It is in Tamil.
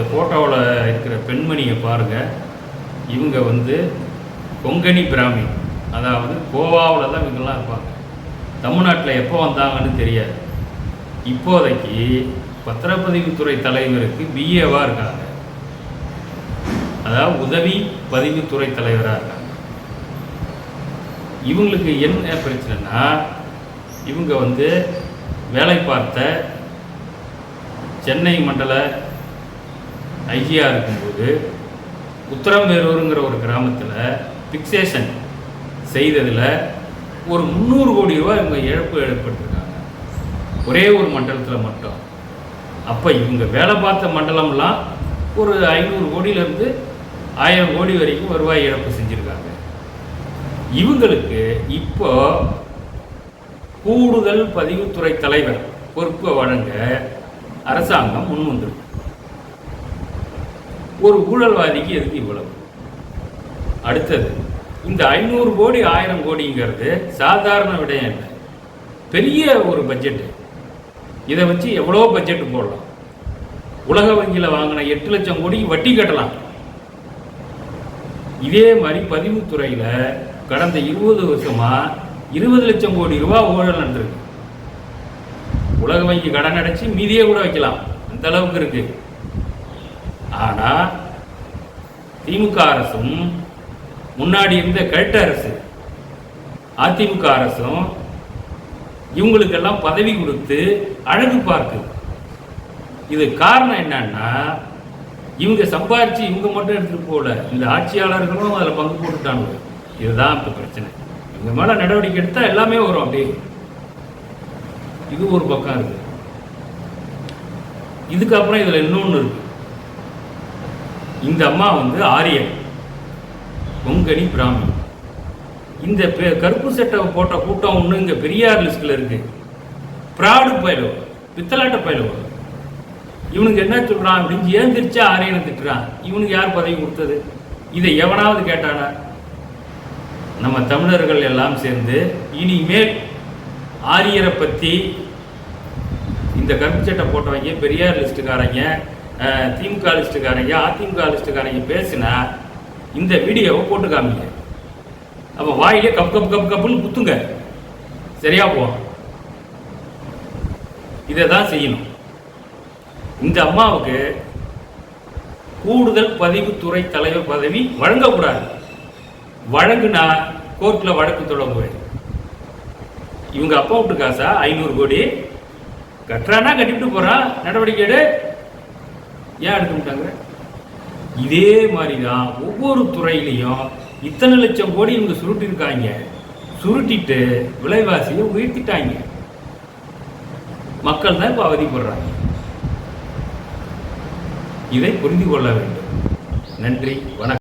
இந்த ஃபோட்டோவில் இருக்கிற பெண்மணியை பாருங்கள் இவங்க வந்து கொங்கணி பிராமி. அதாவது கோவாவில் தான் இவங்கெல்லாம் இருப்பாங்க. தமிழ்நாட்டில் எப்போ வந்தாங்கன்னு தெரியாது. இப்போதைக்கு பத்திரப்பதிவுத்துறை தலைவருக்கு பிஏவாக இருக்காங்க. அதாவது உதவி பதிவுத்துறை தலைவராக இருக்காங்க. இவங்களுக்கு என்ன பிரச்சனைனா இவங்க வந்து வேலை பார்த்த சென்னை மண்டல ஐஜியா இருக்கும்போது உத்தரம்பேரூருங்கிற ஒரு கிராமத்தில் ஃபிக்சேஷன் செய்ததில் ஒரு முந்நூறு கோடி ரூபா இவங்க இழப்பு ஏற்பட்டிருக்காங்க. ஒரே ஒரு மண்டலத்தில் மட்டும். அப்போ இவங்க வேலை பார்த்த மண்டலம்லாம் ஒரு ஐநூறு கோடியிலேருந்து ஆயிரம் கோடி வரைக்கும் வருவாய் இழப்பு செஞ்சுருக்காங்க. இவங்களுக்கு இப்போ கூடுதல் பதிவுத்துறை தலைவர் பொறுப்பை வழங்க அரசாங்கம் முன் வந்திருக்கு ஒரு ஊழல்வாதிக்கு எதுக்கு இவ்வளவு? அடுத்தது இந்த ஐநூறு கோடி ஆயிரம் கோடிங்கிறது சாதாரண விடயம் என்ன பெரிய ஒரு பட்ஜெட்டு இதை வச்சு எவ்வளோ பட்ஜெட் போடலாம். உலக வங்கியில் வாங்கின எட்டு லட்சம் கோடி வட்டி கட்டலாம். இதே மாதிரி பதிவுத்துறையில் கடந்த இருபது வருஷமாக இருபது லட்சம் கோடி ரூபா ஊழல் நடந்திருக்கு. உலக வங்கி கடன் அடைச்சி மீதியே கூட வைக்கலாம். அந்த அளவுக்கு இருக்குது ஆனால் திமுக அரசும் முன்னாடி இருந்த கழட்ட அரசு அதிமுக அரசும் இவங்களுக்கெல்லாம் பதவி கொடுத்து அழகு பார்க்குது இது காரணம் என்னன்னா இவங்க சம்பாதிச்சு இவங்க மட்டும் எடுத்துகிட்டு போகல. இந்த ஆட்சியாளர்களும் அதில் பங்கு போட்டுட்டாங்க. இதுதான் இப்போ பிரச்சனை. இவங்க மேலே நடவடிக்கை எடுத்தால் எல்லாமே வரும் அப்படியே. இது ஒரு பக்கம் இருக்கு. இதுக்கப்புறம் இதில் இன்னொன்று இருக்கு. இந்த அம்மா வந்து ஆரியன் கொங்கணி பிராமி. இந்த பெ- கருப்பு சட்டை போட்ட கூட்டம் ஒன்று இங்கே பெரியார் லிஸ்ட்டில் இருக்கு. ப்ராடு பயிலுவ பித்தலாட்ட பயிலுவ இவனுக்கு என்ன சொல்கிறான் அப்படின்னு ஏந்திரிச்சா ஆரியனை திட்டுறான்? இவனுக்கு யார் பதவி கொடுத்தது? இதை எவனாவது கேட்டானா? நம்ம தமிழர்கள் எல்லாம் சேர்ந்து இனிமேல் ஆரியரை பற்றி இந்த கருப்பு சட்டை போட்டவங்க பெரியார் லிஸ்ட்டுக்காரங்க திமுக லிஸ்ட்டுக்காரங்க அதிமுக லிஸ்ட்டுக்காரங்க பேசினா இந்த வீடியோவை போட்டு காமிங்க. அப்போ வாயிலே கப் கப் கப் கப்புன்னு குத்துங்க. சரியா போவோம் இதை தான் செய்யணும். இந்த அம்மாவுக்கு கூடுதல் பதிவுத்துறை தலைவர் பதவி வழங்கக்கூடாது. வழங்குனா கோர்ட்டில் வழக்கு தொடங்குவேன் இவங்க அப்பா விட்டு காசா? ஐநூறு கோடி. கட்டுறானா? கட்டிவிட்டு போகிறான் நடவடிக்கை எடு. ஏன் எடுக்க மாட்டாங்க? இதே மாதிரி தான் ஒவ்வொரு துறையிலையும் இத்தனை லட்சம் கோடி இவங்க சுருட்டிருக்காங்க. சுருட்டிட்டு விலைவாசியை உயர்த்திட்டாங்க. மக்கள் தான் இப்போ அவதிப்படுறாங்க. இதை புரிந்து கொள்ள வேண்டும். நன்றி வணக்கம்.